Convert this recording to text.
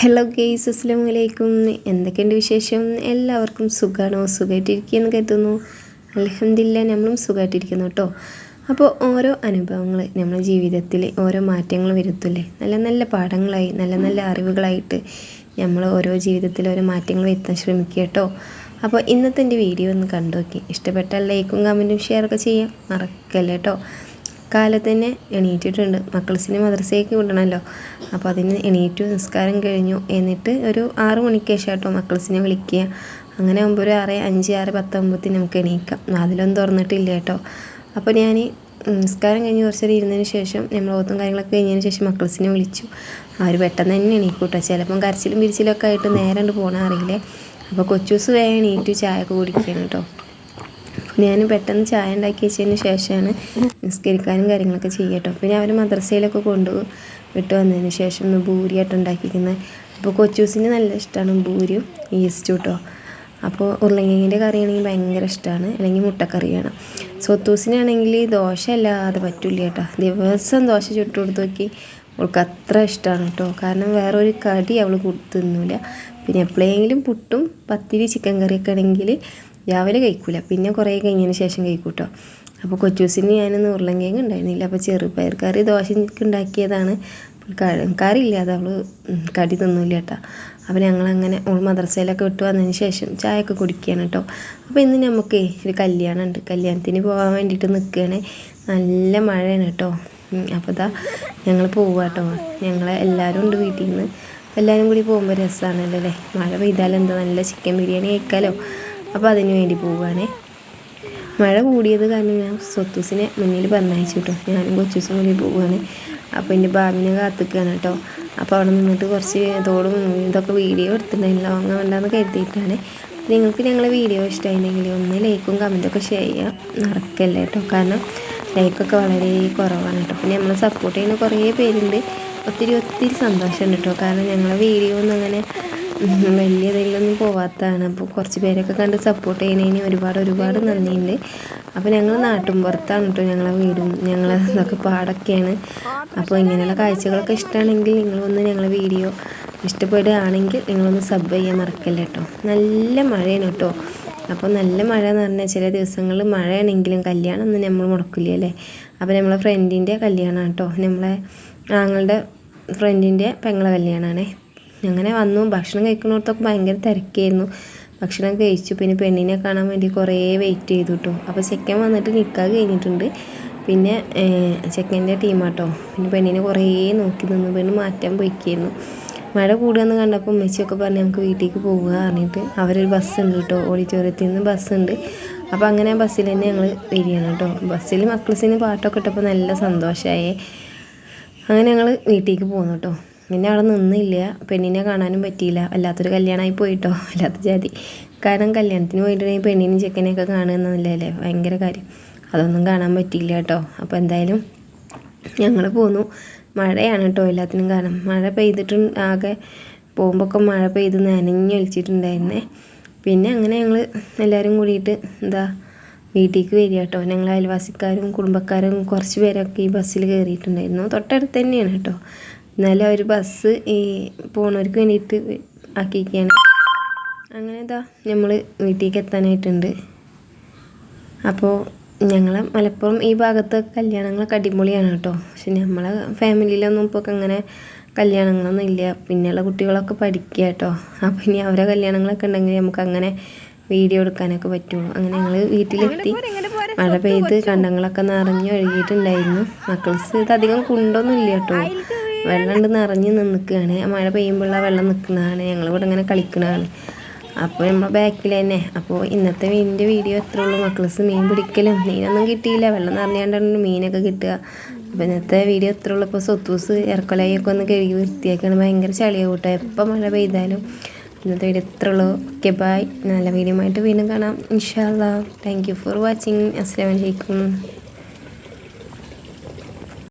Hello guys അസ്സാം വലൈക്കും എന്തൊക്കെയുണ്ട് വിശേഷം? എല്ലാവർക്കും സുഖമാണോ സുഖമായിട്ടിരിക്കുകയെന്ന് കരുതുന്നു. അലഹമില്ല നമ്മളും സുഖമായിട്ടിരിക്കുന്നു കേട്ടോ. അപ്പോൾ ഓരോ അനുഭവങ്ങൾ നമ്മുടെ ജീവിതത്തിൽ ഓരോ മാറ്റങ്ങൾ വരുത്തില്ലേ? നല്ല നല്ല പാഠങ്ങളായി നല്ല നല്ല അറിവുകളായിട്ട് നമ്മൾ ഓരോ ജീവിതത്തിൽ ഓരോ മാറ്റങ്ങൾ വരുത്താൻ ശ്രമിക്കുക കേട്ടോ. അപ്പോൾ ഇന്നത്തെ എന്റെ വീഡിയോ ഒന്ന് കണ്ടു നോക്കി. ഇഷ്ടപ്പെട്ടാൽ ലൈക്കും കമന്റും ഷെയറൊക്കെ ചെയ്യാം മറക്കല്ലേ കേട്ടോ. കാലത്ത് തന്നെ എണീറ്റിട്ടുണ്ട് മക്കൾസിനെ മദ്രസയ്ക്ക് വിടണമല്ലോ അപ്പോൾ അതിന് എണീറ്റു നിസ്കാരം കഴിഞ്ഞു. എന്നിട്ട് ഒരു ആറ് മണിക്ക് ശേഷം കേട്ടോ മക്കൾസിനെ വിളിക്കുക. അങ്ങനെ ആകുമ്പോൾ ഒരു ആറ് അഞ്ച് ആറ് പത്തൊമ്പത്തിന് നമുക്ക് എണീക്കാം. അതിലൊന്നും തുറന്നിട്ടില്ല കേട്ടോ. അപ്പോൾ ഞാൻ നിസ്കാരം കഴിഞ്ഞ് കുറച്ച് നേരം ഇരുന്നതിന് ശേഷം നമ്മൾ ഓത്തും കാര്യങ്ങളൊക്കെ കഴിഞ്ഞതിന് ശേഷം മക്കൾസിനെ വിളിച്ചു. അവർ പെട്ടെന്ന് തന്നെ എണീക്കൂട്ടോ ചിലപ്പം കരച്ചിലും പിരിച്ചിലൊക്കെ ആയിട്ട് നേരെ പോകണ അറിയില്ലേ? അപ്പോൾ കൊച്ചൂസ് വേഗം എണീറ്റു ചായ ഒക്കെ കുടിക്കണം കേട്ടോ. ഞാൻ പെട്ടെന്ന് ചായ ഉണ്ടാക്കി വെച്ചതിന് ശേഷമാണ് നിസ്കരിക്കാനും കാര്യങ്ങളൊക്കെ ചെയ്യട്ടോ. പിന്നെ അവർ മദ്രസയിലൊക്കെ കൊണ്ടു വിട്ട് വന്നതിന് ശേഷം ഒന്ന് ഭൂരിയായിട്ട് ഉണ്ടാക്കിയിരിക്കുന്നത് അപ്പോൾ കൊച്ചൂസിന് നല്ല ഇഷ്ടമാണ് ഭൂരിയും ഈസ്റ്റും കേട്ടോ അപ്പോൾ ഉരുളങ്കിങ്ങിന്റെ കറിയാണെങ്കിൽ ഭയങ്കര ഇഷ്ടമാണ് അല്ലെങ്കിൽ മുട്ടക്കറിയാണ് സൊത്തൂസിനാണെങ്കിൽ ദോശ അല്ലാതെ പറ്റില്ല കേട്ടോ. ദിവസം ദോശ ചുട്ടു കൊടുത്ത് നോക്കി അവൾക്ക് അത്ര ഇഷ്ടമാണ് കേട്ടോ. കാരണം വേറൊരു കടി അവൾ തിന്നില്ല പിന്നെ എപ്പോഴെങ്കിലും പുട്ടും പത്തിരി ചിക്കൻ കറിയൊക്കെ ആണെങ്കിൽ രാവിലെ കഴിക്കൂല. പിന്നെ കുറേ കഴിഞ്ഞതിന് ശേഷം കഴിക്കൂട്ടോ. അപ്പോൾ കൊച്ചൂസിന് ഞാനൊന്ന് ഉരുളങ്കിഴങ്ങ് ഉണ്ടായിരുന്നില്ല. അപ്പോൾ ചെറുപയർ കറി ദോശ ഉണ്ടാക്കിയതാണ്. കറിയില്ലാതെ അവൾ കടി തിന്നില്ല കേട്ടോ. അപ്പോൾ ഞങ്ങളങ്ങനെ അവൾ മദ്രസയിലൊക്കെ വിട്ട് വന്നതിന് ശേഷം ചായയൊക്കെ കുടിക്കുകയാണ് കേട്ടോ. അപ്പോൾ ഇന്ന് നമുക്ക് ഒരു കല്യാണം ഉണ്ട് കല്യാണത്തിന് പോകാൻ വേണ്ടിയിട്ട് നിൽക്കുകയാണ് നല്ല മഴയാണ് കേട്ടോ. അപ്പോൾ ഇതാ ഞങ്ങൾ പോവുക കേട്ടോ. ഞങ്ങൾ എല്ലാവരും ഉണ്ട് വീട്ടിൽ നിന്ന്. എല്ലാവരും കൂടി പോകുമ്പോൾ രസമാണല്ലോ അല്ലേ? മഴ പെയ്താലെന്താ? നല്ല ചിക്കൻ ബിരിയാണി കഴിക്കാമല്ലോ അപ്പോൾ അതിന് വേണ്ടി പോവുകയാണേ മഴ കൂടിയത് കാരണം ഞാൻ സ്വത്തൂസിനെ മുന്നിൽ പറഞ്ഞയച്ചു കേട്ടോ. ഞാനും കൊച്ചൂസും കൂടി പോവുകയാണ് അപ്പോൾ എന്റെ ബാബിനെ കാത്തിക്കുകയാണ് കേട്ടോ. അപ്പോൾ അവിടെ നിന്നിട്ട് കുറച്ച് തോടും ഇതൊക്കെ വീഡിയോ എടുത്തിട്ടുണ്ടായിരുന്നില്ല അങ്ങനെ വേണ്ടെന്ന് കരുതിയിട്ടാണ്. നിങ്ങൾക്ക് ഞങ്ങളെ വീഡിയോ ഇഷ്ടമായിട്ടുണ്ടെങ്കിൽ ഒന്ന് ലൈക്കും കമന്റൊക്കെ ഷെയർ ചെയ്യാം നടക്കല്ലേ കേട്ടോ. കാരണം ലൈക്കൊക്കെ വളരെ കുറവാണ് കേട്ടോ. പിന്നെ നമ്മളെ സപ്പോർട്ട് ചെയ്യുന്ന കുറേ പേരുണ്ട്. ഒത്തിരി ഒത്തിരി സന്തോഷമുണ്ട് കേട്ടോ. കാരണം ഞങ്ങളെ വീഡിയോ ഒന്നും അങ്ങനെ വലിയ ഇതിലൊന്നും പോവാത്തതാണ്. അപ്പോൾ കുറച്ച് പേരൊക്കെ കണ്ട് സപ്പോർട്ട് ചെയ്യുന്നതിന് ഒരുപാട് ഒരുപാട് നന്ദിയുണ്ട്. അപ്പോൾ ഞങ്ങൾ നാട്ടും പുറത്താണ് കേട്ടോ ഞങ്ങളെ വീടും ഞങ്ങൾ ഇതൊക്കെ പാടൊക്കെയാണ്. അപ്പോൾ ഇങ്ങനെയുള്ള കാഴ്ചകളൊക്കെ ഇഷ്ടമാണെങ്കിൽ നിങ്ങളൊന്ന് ഞങ്ങളെ വീഡിയോ ഇഷ്ടപ്പെടുകയാണെങ്കിൽ നിങ്ങളൊന്ന് സബ് ചെയ്യാൻ മറക്കല്ലേ കേട്ടോ നല്ല മഴയാണ് കേട്ടോ അപ്പോൾ നല്ല മഴ എന്ന് പറഞ്ഞാൽ ചില ദിവസങ്ങളിൽ മഴയാണെങ്കിലും കല്യാണം ഒന്നും നമ്മൾ മുടക്കില്ല അല്ലേ? അപ്പോൾ നമ്മളെ ഫ്രണ്ടിന്റെ കല്യാണമാണ് കേട്ടോ നമ്മളെ ആങ്ങളുടെ ഫ്രണ്ടിന്റെ പെങ്ങളെ കല്യാണമാണേ അങ്ങനെ വന്നു. ഭക്ഷണം കഴിക്കുന്നിടത്തൊക്കെ ഭയങ്കര തിരക്കായിരുന്നു. ഭക്ഷണം കഴിച്ചു. പിന്നെ പെണ്ണിനെ കാണാൻ വേണ്ടി കുറേ വെയിറ്റ് ചെയ്തു കേട്ടോ അപ്പോൾ ചെക്കൻ വന്നിട്ട് നിൽക്കാൻ കഴിഞ്ഞിട്ടുണ്ട്. പിന്നെ ചെക്കന്റെ ടീമാട്ടോ പിന്നെ പെണ്ണിനെ കുറേ നോക്കി നിന്നു. പെണ്ണ് മാറ്റാൻ പോയിക്കായിരുന്നു. മഴ കൂടുകയെന്ന് കണ്ടപ്പോൾ ഉമ്മച്ചിയൊക്കെ പറഞ്ഞ് നമുക്ക് വീട്ടിലേക്ക് പോവുക പറഞ്ഞിട്ട്. അവരൊരു ബസ്സുണ്ട് കേട്ടോ ഓഡിറ്റോറിയത്തിൽ നിന്ന് ബസ്സുണ്ട് അപ്പോൾ അങ്ങനെ ബസ്സിൽ തന്നെ ഞങ്ങൾ വരികയാണ് കേട്ടോ ബസ്സിൽ മക്കൾസിന് പാട്ടൊക്കെ ഇട്ടപ്പോൾ നല്ല സന്തോഷമായേ അങ്ങനെ ഞങ്ങൾ വീട്ടിലേക്ക് പോകുന്നു കേട്ടോ പിന്നെ അവിടെ നിന്നില്ല. പെണ്ണിനെ കാണാനും പറ്റിയില്ല. വല്ലാത്തൊരു കല്യാണമായി പോയിട്ടോ. വല്ലാത്ത ജാതി. കാരണം കല്യാണത്തിന് പോയിട്ടുണ്ടെങ്കിൽ പെണ്ണിനും ചെക്കനെയൊക്കെ കാണുന്നതല്ലേ ഭയങ്കര കാര്യം. അതൊന്നും കാണാൻ പറ്റിയില്ല കേട്ടോ. അപ്പോൾ എന്തായാലും ഞങ്ങൾ പോന്നു. മഴയാണ് കേട്ടോ എല്ലാത്തിനും കാരണം. മഴ പെയ്തിട്ടും ആകെ പോകുമ്പോഴൊക്കെ മഴ പെയ്ത് നനഞ്ഞൊലിച്ചിട്ടുണ്ടായിരുന്നേ പിന്നെ അങ്ങനെ ഞങ്ങൾ എല്ലാവരും കൂടിയിട്ട് എന്താ വീട്ടിലേക്ക് വരിക കേട്ടോ. ഞങ്ങൾ അയൽവാസിക്കാരും കുടുംബക്കാരും കുറച്ച് പേരൊക്കെ ഈ ബസ്സിൽ കയറിയിട്ടുണ്ടായിരുന്നു. തൊട്ടടുത്ത് തന്നെയാണ് കേട്ടോ. എന്നാലും ഒരു ബസ് ഈ പോണവർക്ക് വേണ്ടിയിട്ട് ആക്കിയിരിക്കുകയാണ് അങ്ങനെ ഇതാ നമ്മൾ വീട്ടിലേക്ക് എത്താനായിട്ടുണ്ട്. അപ്പോൾ ഞങ്ങൾ മലപ്പുറം ഈ ഭാഗത്ത് കല്യാണങ്ങളൊക്കെ അടിപൊളിയാണ് കേട്ടോ. പക്ഷെ നമ്മളെ ഫാമിലിയിലൊന്നും ഇപ്പോൾ അങ്ങനെ കല്യാണങ്ങളൊന്നും ഇല്ല. പിന്നെയുള്ള കുട്ടികളൊക്കെ പഠിക്കുക കേട്ടോ. അപ്പം ഇനി അവരെ കല്യാണങ്ങളൊക്കെ ഉണ്ടെങ്കിൽ നമുക്ക് അങ്ങനെ വീഡിയോ എടുക്കാനൊക്കെ പറ്റുള്ളൂ. അങ്ങനെ ഞങ്ങൾ വീട്ടിലെത്തി. മഴ പെയ്ത് കണ്ടങ്ങളൊക്കെ നിറഞ്ഞു ഒഴുകിയിട്ടുണ്ടായിരുന്നു. മക്കൾസ് ഇത് അധികം കുണ്ടൊന്നും ഇല്ല കേട്ടോ. വെള്ളം ഉണ്ട് നിറഞ്ഞ് നിൽക്കുകയാണ് മഴ പെയ്യുമ്പോഴുള്ള വെള്ളം നിൽക്കുന്നതാണ്. ഞങ്ങളിവിടെ ഇങ്ങനെ കളിക്കുന്നതാണ് അപ്പോൾ നമ്മൾ ബാക്കിൽ തന്നെ. അപ്പോൾ ഇന്നത്തെ മീനിന്റെ വീഡിയോ എത്ര ഉള്ളൂ. മക്കൾസ് മീൻ പിടിക്കലും മീനൊന്നും കിട്ടിയില്ല. വെള്ളം നിറഞ്ഞാണ്ടാണ് മീനൊക്കെ കിട്ടുക. അപ്പോൾ ഇന്നത്തെ വീഡിയോ എത്ര ഉള്ളൂ. ഇപ്പോൾ സ്വത്തൂസ് ഇറക്കൊലയൊക്കെ ഒന്ന് കഴുകി വൃത്തിയാക്കിയാണ്. ഭയങ്കര ചളിയ കൂട്ടുക എപ്പോൾ മഴ പെയ്താലും ഇന്നത്തെ വീഡിയോ എത്ര ഉള്ളൂ. ഓക്കെ ബായ് നല്ല വീഡിയോ ആയിട്ട് വീണ്ടും കാണാം. ഇൻഷാല്ലാ താങ്ക് യു ഫോർ വാച്ചിങ് അസ്സാം വലൈക്കും